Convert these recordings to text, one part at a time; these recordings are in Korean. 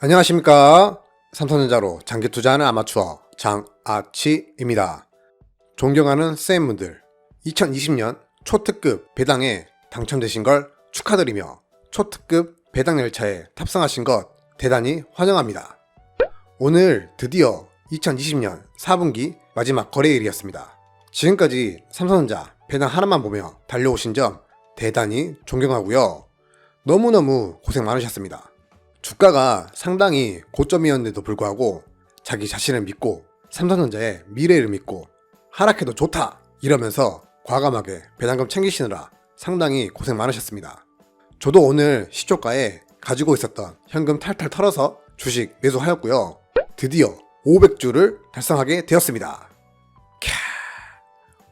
안녕하십니까. 삼성전자로 장기 투자하는 아마추어 장아치입니다. 존경하는 쌤분들, 2020년 초특급 배당에 당첨되신 걸 축하드리며 초특급 배당 열차에 탑승하신 것 대단히 환영합니다. 오늘 드디어 2020년 4분기 마지막 거래일이었습니다. 지금까지 삼성전자 배당 하나만 보며 달려오신 점 대단히 존경하고요. 너무너무 고생 많으셨습니다. 주가가 상당히 고점이었는데도 불구하고 자기 자신을 믿고 삼성전자의 미래를 믿고 하락해도 좋다 이러면서 과감하게 배당금 챙기시느라 상당히 고생 많으셨습니다. 저도 오늘 시초가에 가지고 있었던 현금 탈탈 털어서 주식 매수하였고요. 드디어 500주를 달성하게 되었습니다.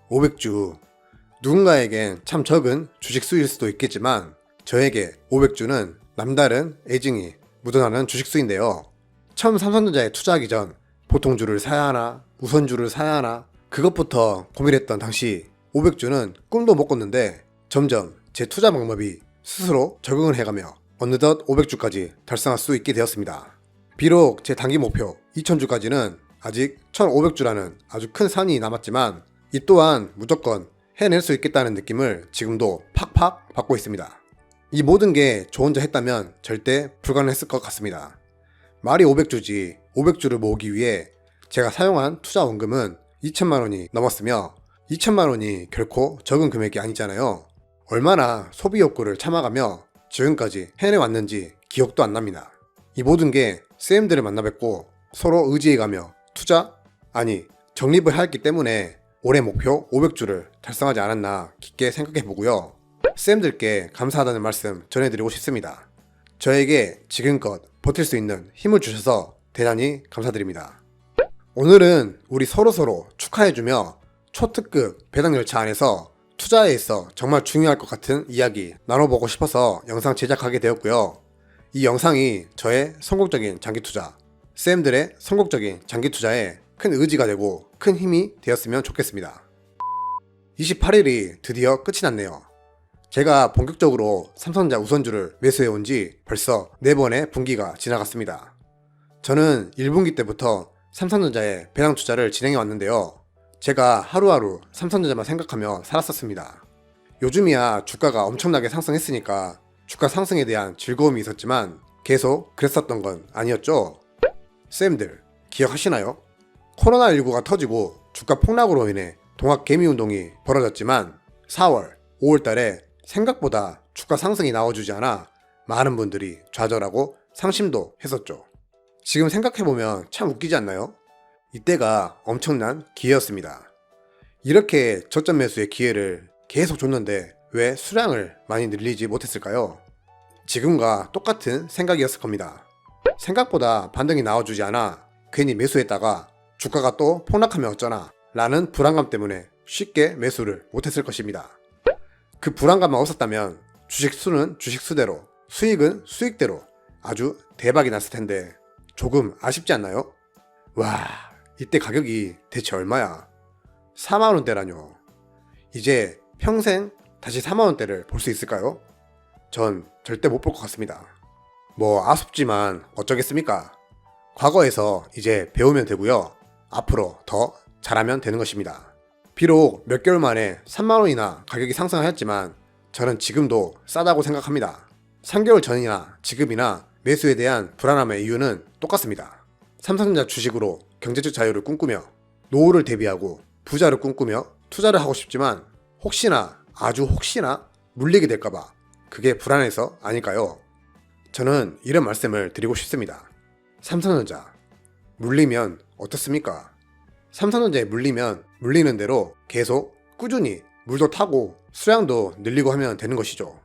캬, 500주. 누군가에겐 참 적은 주식 수일 수도 있겠지만 저에게 500주는 남다른 애증이 묻어나는 주식 수인데요. 처음 삼성전자에 투자하기 전 보통주를 사야 하나, 우선주를 사야 하나, 그것부터 고민했던 당시 500주는 꿈도 못 꿨는데 점점 제 투자 방법이 스스로 적응을 해가며 어느덧 500주까지 달성할 수 있게 되었습니다. 비록 제 단기 목표 2000주까지는 아직 1500주라는 아주 큰 산이 남았지만 이 또한 무조건 해낼 수 있겠다는 느낌을 지금도 팍팍 받고 있습니다. 이 모든 게 저 혼자 했다면 절대 불가능했을 것 같습니다. 말이 500주지 500주를 모으기 위해 제가 사용한 투자 원금은 2천만 원이 넘었으며 2천만 원이 결코 적은 금액이 아니잖아요. 얼마나 소비 욕구를 참아가며 지금까지 해내왔는지 기억도 안 납니다. 이 모든 게 쌤들을 만나 뵙고 서로 의지해가며 투자? 아니 적립을 하였기 때문에 올해 목표 500주를 달성하지 않았나 깊게 생각해 보고요. 쌤들께 감사하다는 말씀 전해드리고 싶습니다. 저에게 지금껏 버틸 수 있는 힘을 주셔서 대단히 감사드립니다. 오늘은 우리 서로서로 축하해주며 초특급 배당 열차 안에서 투자에 있어 정말 중요할 것 같은 이야기 나눠보고 싶어서 영상 제작하게 되었고요. 이 영상이 저의 성공적인 장기 투자, 쌤들의 성공적인 장기 투자에 큰 의지가 되고 큰 힘이 되었으면 좋겠습니다. 28일이 드디어 끝이 났네요. 제가 본격적으로 삼성전자 우선주를 매수해 온 지 벌써 4번의 분기가 지나갔습니다. 저는 1분기 때부터 삼성전자에 배당 투자를 진행해 왔는데요. 제가 하루하루 삼성전자만 생각하며 살았었습니다. 요즘이야 주가가 엄청나게 상승했으니까 주가 상승에 대한 즐거움이 있었지만 계속 그랬었던 건 아니었죠? 쌤들, 기억하시나요? 코로나19가 터지고 주가 폭락으로 인해 동학 개미 운동이 벌어졌지만 4월, 5월 달에 생각보다 주가 상승이 나와주지 않아 많은 분들이 좌절하고 상심도 했었죠. 지금 생각해보면 참 웃기지 않나요? 이때가 엄청난 기회였습니다. 이렇게 저점 매수의 기회를 계속 줬는데 왜 수량을 많이 늘리지 못했을까요? 지금과 똑같은 생각이었을 겁니다. 생각보다 반등이 나와주지 않아 괜히 매수했다가 주가가 또 폭락하면 어쩌나 라는 불안감 때문에 쉽게 매수를 못했을 것입니다. 그 불안감만 없었다면 주식 수는 주식 수대로 수익은 수익대로 아주 대박이 났을 텐데 조금 아쉽지 않나요? 와 이때 가격이 대체 얼마야? 4만원대라뇨 이제 평생 다시 4만원대를 볼 수 있을까요? 전 절대 못 볼 것 같습니다 뭐 아쉽지만 어쩌겠습니까 과거에서 이제 배우면 되고요 앞으로 더 잘하면 되는 것입니다 비록 몇 개월 만에 3만원이나 가격이 상승하였지만 저는 지금도 싸다고 생각합니다 3개월 전이나 지금이나 매수에 대한 불안함의 이유는 똑같습니다. 삼성전자 주식으로 경제적 자유를 꿈꾸며 노후를 대비하고 부자를 꿈꾸며 투자를 하고 싶지만 혹시나 아주 혹시나 물리게 될까봐 그게 불안해서 아닐까요? 저는 이런 말씀을 드리고 싶습니다. 삼성전자 물리면 어떻습니까? 삼성전자에 물리면 물리는 대로 계속 꾸준히 물도 타고 수량도 늘리고 하면 되는 것이죠.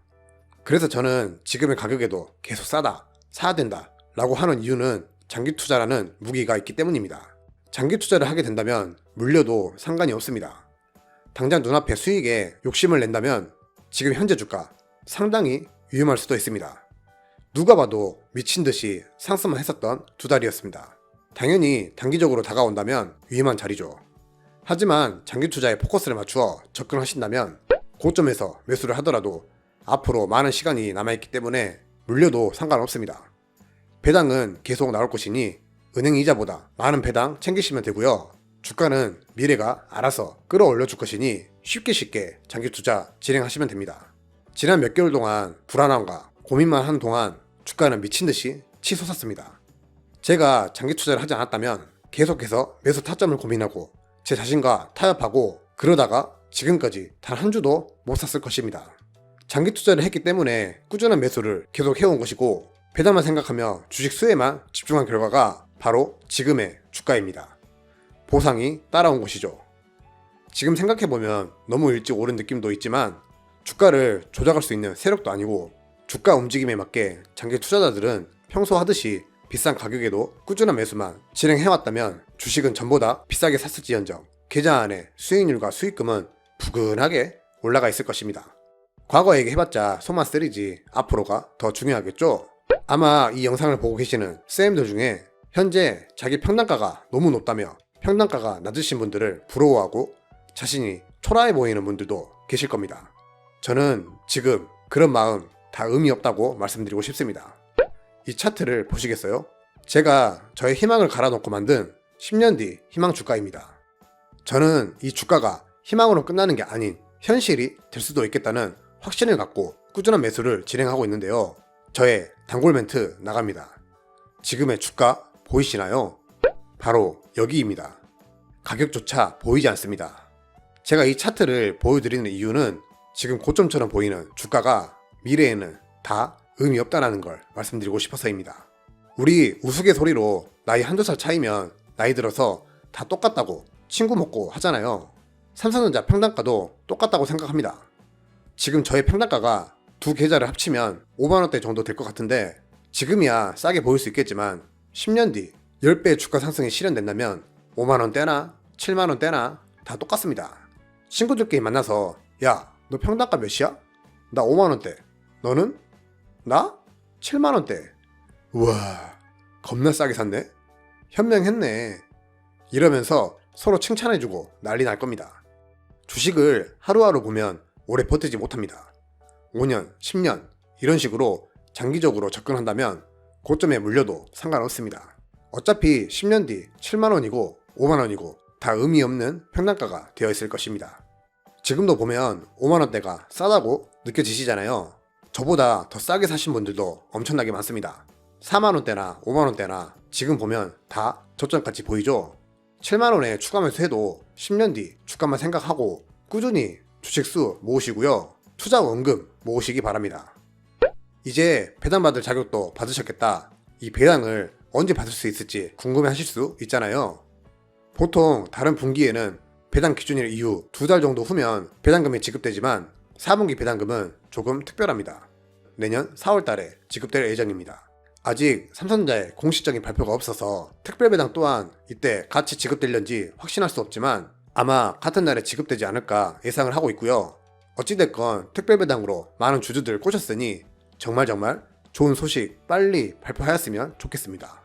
그래서 저는 지금의 가격에도 계속 싸다. 사야 된다 라고 하는 이유는 장기 투자라는 무기가 있기 때문입니다. 장기 투자를 하게 된다면 물려도 상관이 없습니다. 당장 눈앞에 수익에 욕심을 낸다면 지금 현재 주가 상당히 위험할 수도 있습니다. 누가 봐도 미친 듯이 상승만 했었던 두 달이었습니다. 당연히 단기적으로 다가온다면 위험한 자리죠. 하지만 장기 투자에 포커스를 맞추어 접근하신다면 고점에서 매수를 하더라도 앞으로 많은 시간이 남아있기 때문에 물려도 상관없습니다. 배당은 계속 나올 것이니 은행 이자보다 많은 배당 챙기시면 되고요. 주가는 미래가 알아서 끌어올려 줄 것이니 쉽게 쉽게 장기 투자 진행하시면 됩니다. 지난 몇 개월 동안 불안함과 고민만 하는 동안 주가는 미친 듯이 치솟았습니다. 제가 장기 투자를 하지 않았다면 계속해서 매수 타점을 고민하고 제 자신과 타협하고 그러다가 지금까지 단 한 주도 못 샀을 것입니다. 장기 투자를 했기 때문에 꾸준한 매수를 계속 해온 것이고 배당만 생각하며 주식 수혜만 집중한 결과가 바로 지금의 주가입니다. 보상이 따라온 것이죠. 지금 생각해보면 너무 일찍 오른 느낌도 있지만 주가를 조작할 수 있는 세력도 아니고 주가 움직임에 맞게 장기 투자자들은 평소 하듯이 비싼 가격에도 꾸준한 매수만 진행해왔다면 주식은 전보다 비싸게 샀을지언정 계좌 안에 수익률과 수익금은 부근하게 올라가 있을 것입니다. 과거 얘기해봤자 소만 쓰리지 앞으로가 더 중요하겠죠? 아마 이 영상을 보고 계시는 쌤들 중에 현재 자기 평단가가 너무 높다며 평단가가 낮으신 분들을 부러워하고 자신이 초라해 보이는 분들도 계실 겁니다. 저는 지금 그런 마음 다 의미 없다고 말씀드리고 싶습니다. 이 차트를 보시겠어요? 제가 저의 희망을 갈아놓고 만든 10년 뒤 희망 주가입니다. 저는 이 주가가 희망으로 끝나는 게 아닌 현실이 될 수도 있겠다는 확신을 갖고 꾸준한 매수를 진행하고 있는데요. 저의 단골 멘트 나갑니다. 지금의 주가 보이시나요? 바로 여기입니다. 가격조차 보이지 않습니다. 제가 이 차트를 보여드리는 이유는 지금 고점처럼 보이는 주가가 미래에는 다 의미 없다라는 걸 말씀드리고 싶어서입니다. 우리 우스갯소리로 나이 한두 살 차이면 나이 들어서 다 똑같다고 친구 먹고 하잖아요. 삼성전자 평단가도 똑같다고 생각합니다. 지금 저의 평단가가 두 계좌를 합치면 5만원대 정도 될 것 같은데 지금이야 싸게 보일 수 있겠지만 10년 뒤 10배의 주가 상승이 실현된다면 5만원대나 7만원대나 다 똑같습니다. 친구들끼리 만나서 야 너 평단가 몇이야? 나 5만원대 너는? 나? 7만원대 우와 겁나 싸게 샀네 현명했네 이러면서 서로 칭찬해주고 난리 날 겁니다. 주식을 하루하루 보면 오래 버티지 못합니다. 5년, 10년 이런 식으로 장기적으로 접근한다면 고점에 물려도 상관없습니다. 어차피 10년 뒤 7만원이고 5만원이고 다 의미 없는 평단가가 되어 있을 것입니다. 지금도 보면 5만원대가 싸다고 느껴지시잖아요. 저보다 더 싸게 사신 분들도 엄청나게 많습니다. 4만원대나 5만원대나 지금 보면 다 저점같이 보이죠? 7만원에 추가 매수해도 10년 뒤 주가만 생각하고 꾸준히 주식수 모으시고요. 투자 원금 모으시기 바랍니다. 이제 배당받을 자격도 받으셨겠다. 이 배당을 언제 받을 수 있을지 궁금해 하실 수 있잖아요. 보통 다른 분기에는 배당 기준일 이후 두 달 정도 후면 배당금이 지급되지만 4분기 배당금은 조금 특별합니다. 내년 4월 달에 지급될 예정입니다. 아직 삼성전자의 공식적인 발표가 없어서 특별 배당 또한 이때 같이 지급될는지 확신할 수 없지만 아마 같은 날에 지급되지 않을까 예상을 하고 있고요. 어찌됐건 특별 배당으로 많은 주주들 꼬셨으니 정말 정말 좋은 소식 빨리 발표하였으면 좋겠습니다.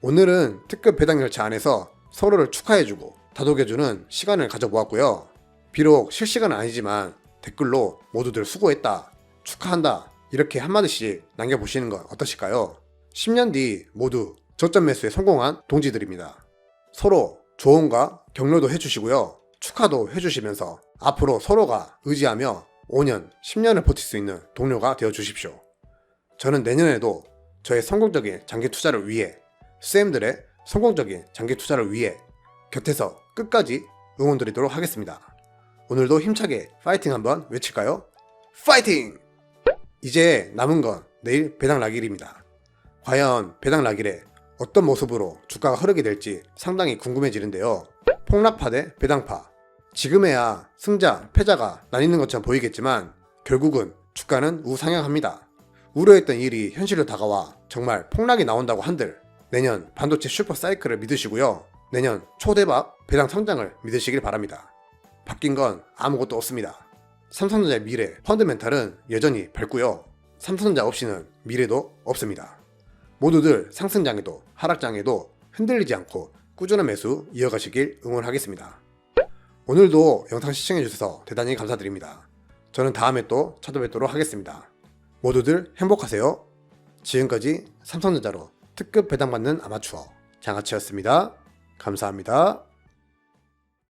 오늘은 특급 배당 열차 안에서 서로를 축하해주고 다독여주는 시간을 가져보았고요. 비록 실시간은 아니지만 댓글로 모두들 수고했다, 축하한다 이렇게 한마디씩 남겨보시는 건 어떠실까요? 10년 뒤 모두 저점 매수에 성공한 동지들입니다. 서로 조언과 격려도 해주시고요. 축하도 해주시면서 앞으로 서로가 의지하며 5년, 10년을 버틸 수 있는 동료가 되어 주십시오. 저는 내년에도 저의 성공적인 장기 투자를 위해 쌤들의 성공적인 장기 투자를 위해 곁에서 끝까지 응원 드리도록 하겠습니다. 오늘도 힘차게 파이팅 한번 외칠까요? 파이팅! 이제 남은 건 내일 배당 라길입니다. 과연 배당 라길에 어떤 모습으로 주가가 흐르게 될지 상당히 궁금해지는데요. 폭락파 대 배당파. 지금에야 승자, 패자가 나뉘는 것처럼 보이겠지만 결국은 주가는 우상향합니다. 우려했던 일이 현실로 다가와 정말 폭락이 나온다고 한들 내년 반도체 슈퍼 사이클을 믿으시고요. 내년 초대박 배당 성장을 믿으시길 바랍니다. 바뀐 건 아무것도 없습니다. 삼성전자의 미래 펀드멘탈은 여전히 밝고요. 삼성전자 없이는 미래도 없습니다. 모두들 상승장에도 하락장에도 흔들리지 않고 꾸준한 매수 이어가시길 응원하겠습니다. 오늘도 영상 시청해주셔서 대단히 감사드립니다. 저는 다음에 또 찾아뵙도록 하겠습니다. 모두들 행복하세요. 지금까지 삼성전자로 특급 배당받는 아마추어 장아치였습니다. 감사합니다.